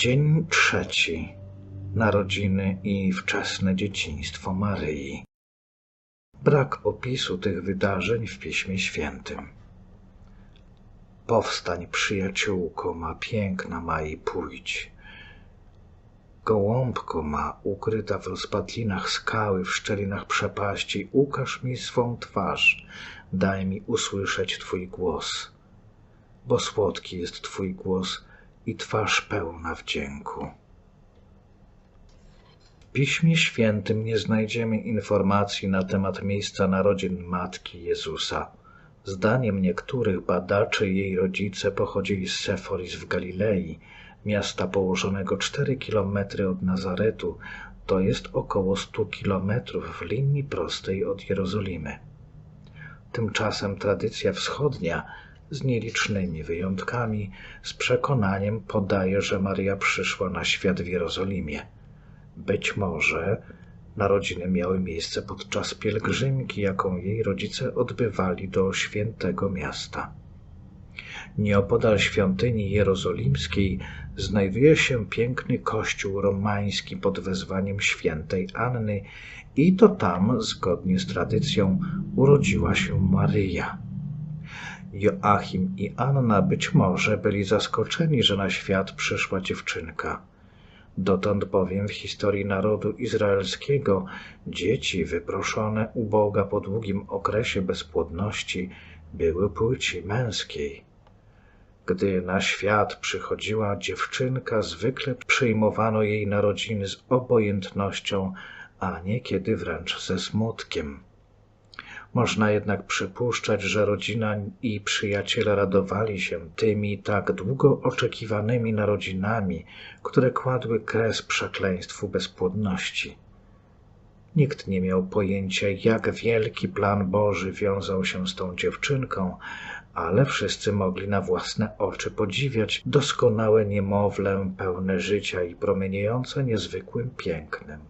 Dzień trzeci. Narodziny i wczesne dzieciństwo Maryi. Brak opisu tych wydarzeń w Piśmie Świętym. Powstań, przyjaciółko ma, piękna ma i pójdź. Gołąbko ma, ukryta w rozpadlinach skały, w szczelinach przepaści, ukaż mi swą twarz, daj mi usłyszeć Twój głos. Bo słodki jest Twój głos i twarz pełna wdzięku. W Piśmie Świętym nie znajdziemy informacji na temat miejsca narodzin Matki Jezusa. Zdaniem niektórych badaczy jej rodzice pochodzili z Seforis w Galilei, miasta położonego 4 km od Nazaretu, to jest około 100 km w linii prostej od Jerozolimy. Tymczasem tradycja wschodnia, z nielicznymi wyjątkami, z przekonaniem podaje, że Maria przyszła na świat w Jerozolimie. Być może narodziny miały miejsce podczas pielgrzymki, jaką jej rodzice odbywali do świętego miasta. Nieopodal świątyni jerozolimskiej znajduje się piękny kościół romański pod wezwaniem świętej Anny i to tam, zgodnie z tradycją, urodziła się Maryja. Joachim i Anna być może byli zaskoczeni, że na świat przyszła dziewczynka. Dotąd bowiem w historii narodu izraelskiego dzieci wyproszone u Boga po długim okresie bezpłodności były płci męskiej. Gdy na świat przychodziła dziewczynka, zwykle przyjmowano jej narodziny z obojętnością, a niekiedy wręcz ze smutkiem. Można jednak przypuszczać, że rodzina i przyjaciele radowali się tymi tak długo oczekiwanymi narodzinami, które kładły kres przekleństwu bezpłodności. Nikt nie miał pojęcia, jak wielki plan Boży wiązał się z tą dziewczynką, ale wszyscy mogli na własne oczy podziwiać doskonałe niemowlę pełne życia i promieniejące niezwykłym pięknem.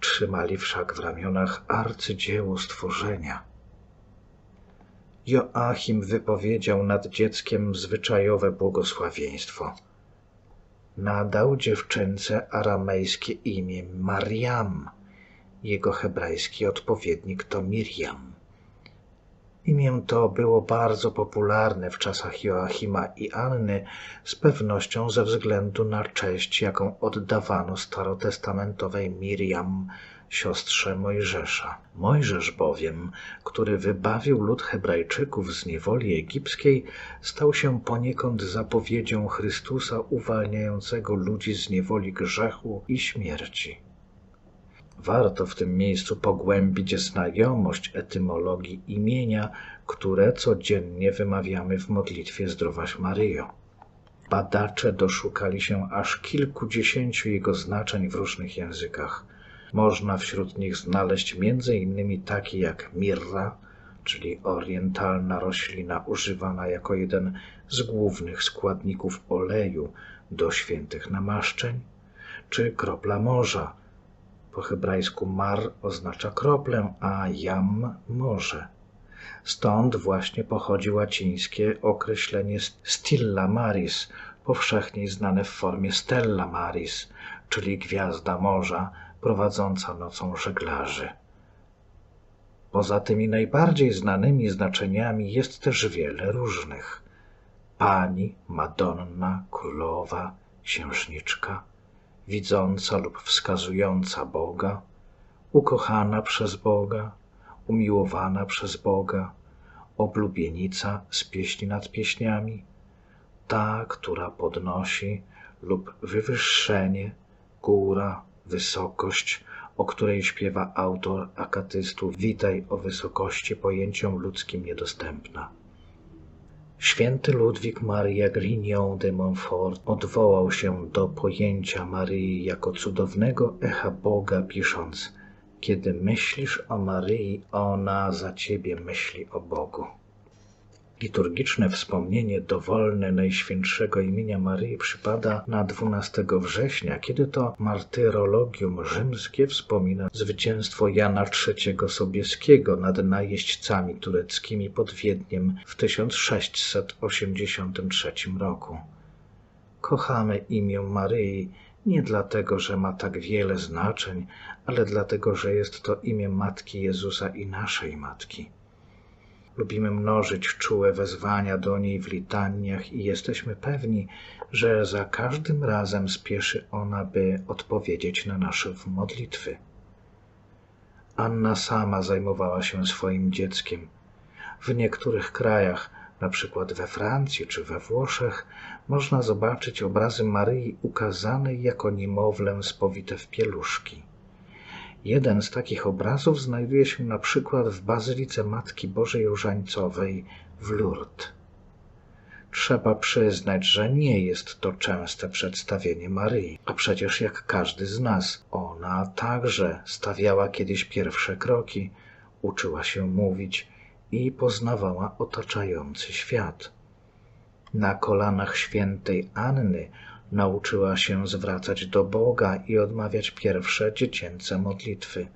Trzymali wszak w ramionach arcydzieło stworzenia. Joachim wypowiedział nad dzieckiem zwyczajowe błogosławieństwo. Nadał dziewczynce aramejskie imię Mariam. Jego hebrajski odpowiednik to Miriam. Imię to było bardzo popularne w czasach Joachima i Anny, z pewnością ze względu na cześć, jaką oddawano starotestamentowej Miriam, siostrze Mojżesza. Mojżesz bowiem, który wybawił lud Hebrajczyków z niewoli egipskiej, stał się poniekąd zapowiedzią Chrystusa uwalniającego ludzi z niewoli grzechu i śmierci. Warto w tym miejscu pogłębić znajomość etymologii imienia, które codziennie wymawiamy w modlitwie Zdrowaś Maryjo. Badacze doszukali się aż kilkudziesięciu jego znaczeń w różnych językach. Można wśród nich znaleźć m.in. takie jak mirra, czyli orientalna roślina używana jako jeden z głównych składników oleju do świętych namaszczeń, czy kropla morza, po hebrajsku mar oznacza kroplę, a jam morze. Stąd właśnie pochodzi łacińskie określenie stilla maris, powszechnie znane w formie stella maris, czyli gwiazda morza prowadząca nocą żeglarzy. Poza tymi najbardziej znanymi znaczeniami jest też wiele różnych. Pani, Madonna, Królowa, Księżniczka – widząca lub wskazująca Boga, ukochana przez Boga, umiłowana przez Boga, oblubienica z pieśni nad pieśniami, ta, która podnosi lub wywyższenie, góra, wysokość, o której śpiewa autor akatystu Witaj o wysokości pojęciom ludzkim niedostępna. Święty Ludwik Maria Grignon de Montfort odwołał się do pojęcia Maryi jako cudownego echa Boga, pisząc: Kiedy myślisz o Maryi, ona za ciebie myśli o Bogu. Liturgiczne wspomnienie dowolne Najświętszego imienia Maryi przypada na 12 września, kiedy to martyrologium rzymskie wspomina zwycięstwo Jana III Sobieskiego nad najeźdźcami tureckimi pod Wiedniem w 1683 roku. Kochamy imię Maryi nie dlatego, że ma tak wiele znaczeń, ale dlatego, że jest to imię Matki Jezusa i naszej Matki. Lubimy mnożyć czułe wezwania do niej w litaniach i jesteśmy pewni, że za każdym razem spieszy ona, by odpowiedzieć na nasze modlitwy. Anna sama zajmowała się swoim dzieckiem. W niektórych krajach, na przykład we Francji czy we Włoszech, można zobaczyć obrazy Maryi ukazanej jako niemowlę spowite w pieluszki. Jeden z takich obrazów znajduje się na przykład w Bazylice Matki Bożej Różańcowej w Lourdes. Trzeba przyznać, że nie jest to częste przedstawienie Maryi, a przecież jak każdy z nas, ona także stawiała kiedyś pierwsze kroki, uczyła się mówić i poznawała otaczający świat. Na kolanach świętej Anny nauczyła się zwracać do Boga i odmawiać pierwsze dziecięce modlitwy.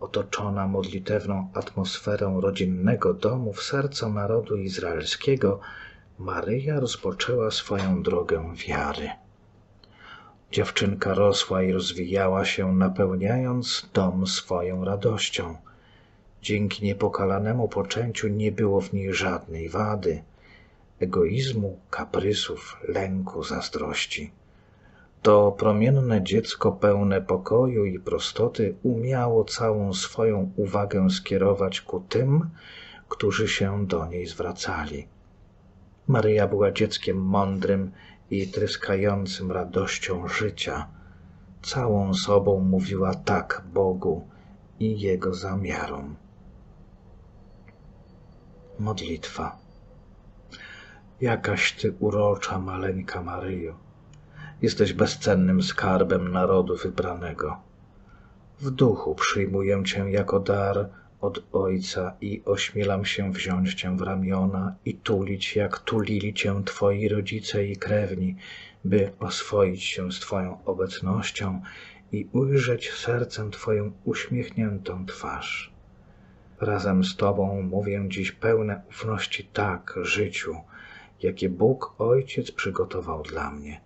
Otoczona modlitewną atmosferą rodzinnego domu w sercu narodu izraelskiego, Maryja rozpoczęła swoją drogę wiary. Dziewczynka rosła i rozwijała się, napełniając dom swoją radością. Dzięki niepokalanemu poczęciu nie było w niej żadnej wady, egoizmu, kaprysów, lęku, zazdrości. To promienne dziecko pełne pokoju i prostoty umiało całą swoją uwagę skierować ku tym, którzy się do niej zwracali. Maryja była dzieckiem mądrym i tryskającym radością życia. Całą sobą mówiła tak Bogu i Jego zamiarom. Modlitwa. Jakaś ty urocza, maleńka Maryjo. Jesteś bezcennym skarbem narodu wybranego. W duchu przyjmuję cię jako dar od Ojca i ośmielam się wziąć cię w ramiona i tulić, jak tulili cię twoi rodzice i krewni, by oswoić się z twoją obecnością i ujrzeć sercem twoją uśmiechniętą twarz. Razem z tobą mówię dziś pełne ufności tak życiu, jakie Bóg Ojciec przygotował dla mnie.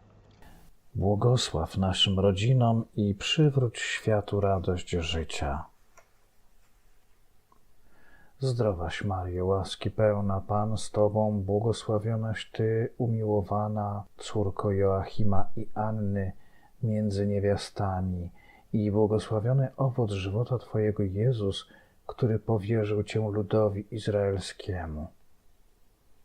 Błogosław naszym rodzinom i przywróć światu radość życia. Zdrowaś Maryjo, łaski pełna Pan z Tobą, błogosławionaś Ty, umiłowana córko Joachima i Anny między niewiastami i błogosławiony owoc żywota Twojego Jezus, który powierzył Cię ludowi izraelskiemu.